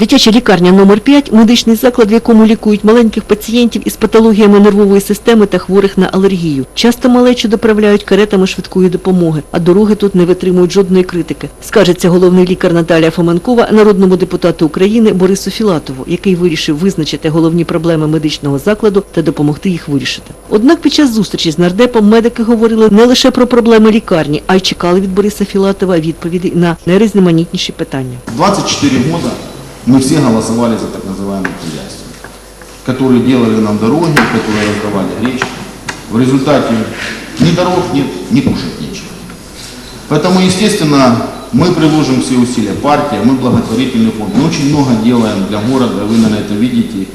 Дитяча лікарня номер 5 медичний заклад, в якому лікують маленьких пацієнтів із патологіями нервової системи та хворих на алергію. Часто малечу доправляють каретами швидкої допомоги, а дороги тут не витримують жодної критики. Скажеться головний лікар Наталія Фоманкова народному депутату України Борису Філатову, який вирішив визначити головні проблеми медичного закладу та допомогти їх вирішити. Однак під час зустрічі з нардепом медики говорили не лише про проблеми лікарні, а й чекали від Бориса Філатова відповіді на найрізноманітніші питання. 24 года мы все голосовали за так называемые Приясти, которые делали нам дороги, которые раздавали речь. В результате ни дорог нет, ни кушать нечего. Поэтому, естественно, мы приложим все усилия, партия, мы благотворительный фонд. Мы очень много делаем для города, вы, наверное, это видите.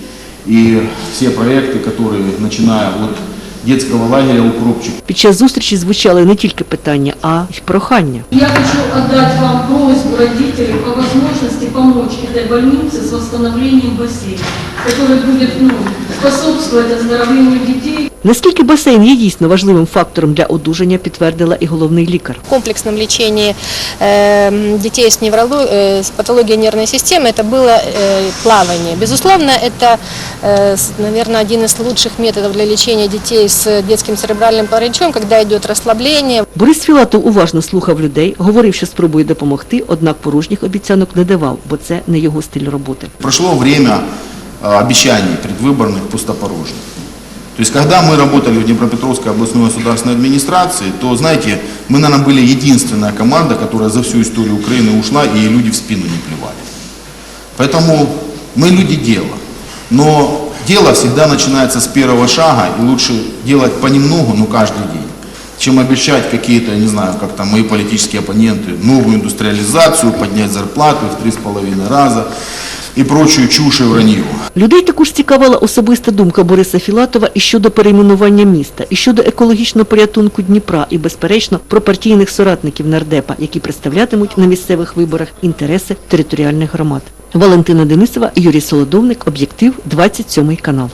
И все проекты, которые, начиная от детского лагеря «Укропчик», Під час зустрічі звучали не тільки питання, а й прохання. Я хочу віддати вам просьбу родителів по можливості помочь цій больниці з встановленням басейну, який буде ну, способствувати оздоровленню детей. Наскільки басейн є дійсно важливим фактором для одужання, підтвердила і головний лікар. В комплексном лечении э, детей с, невроло- э, с патологией нервной системы это было э, плавание. Безусловно, это, наверное, один из лучших методов для лечения детей с детским церебральным параличом, когда идет расслабление, Борис Філатов уважно слухав людей, говорив, що спробує допомогти, однак порожніх обіцянок не давав, бо це не його стиль роботи. Прошло время э, обещаний предвыборных пустопорожних. То есть, когда мы работали в Днепропетровской областной государственной администрации, то, знаете, мы, наверное, были единственная команда, которая за всю историю Украины ушла, и люди в спину не плевали. Поэтому мы люди дела. Но дело всегда начинается с первого шага, и лучше делать понемногу, но каждый день, чем обещать какие-то, я не знаю, как там мои политические оппоненты, новую индустриализацию, поднять зарплату в три с половиной раза и прочую чушь и вранье. Людей також цікавила особиста думка Бориса Філатова і щодо перейменування міста, і щодо екологічного порятунку Дніпра, і, безперечно, про партійних соратників нардепа, які представлятимуть на місцевих виборах інтереси територіальних громад. Валентина Денисова, Юрій Солодовник, Об'єктив, 27 канал.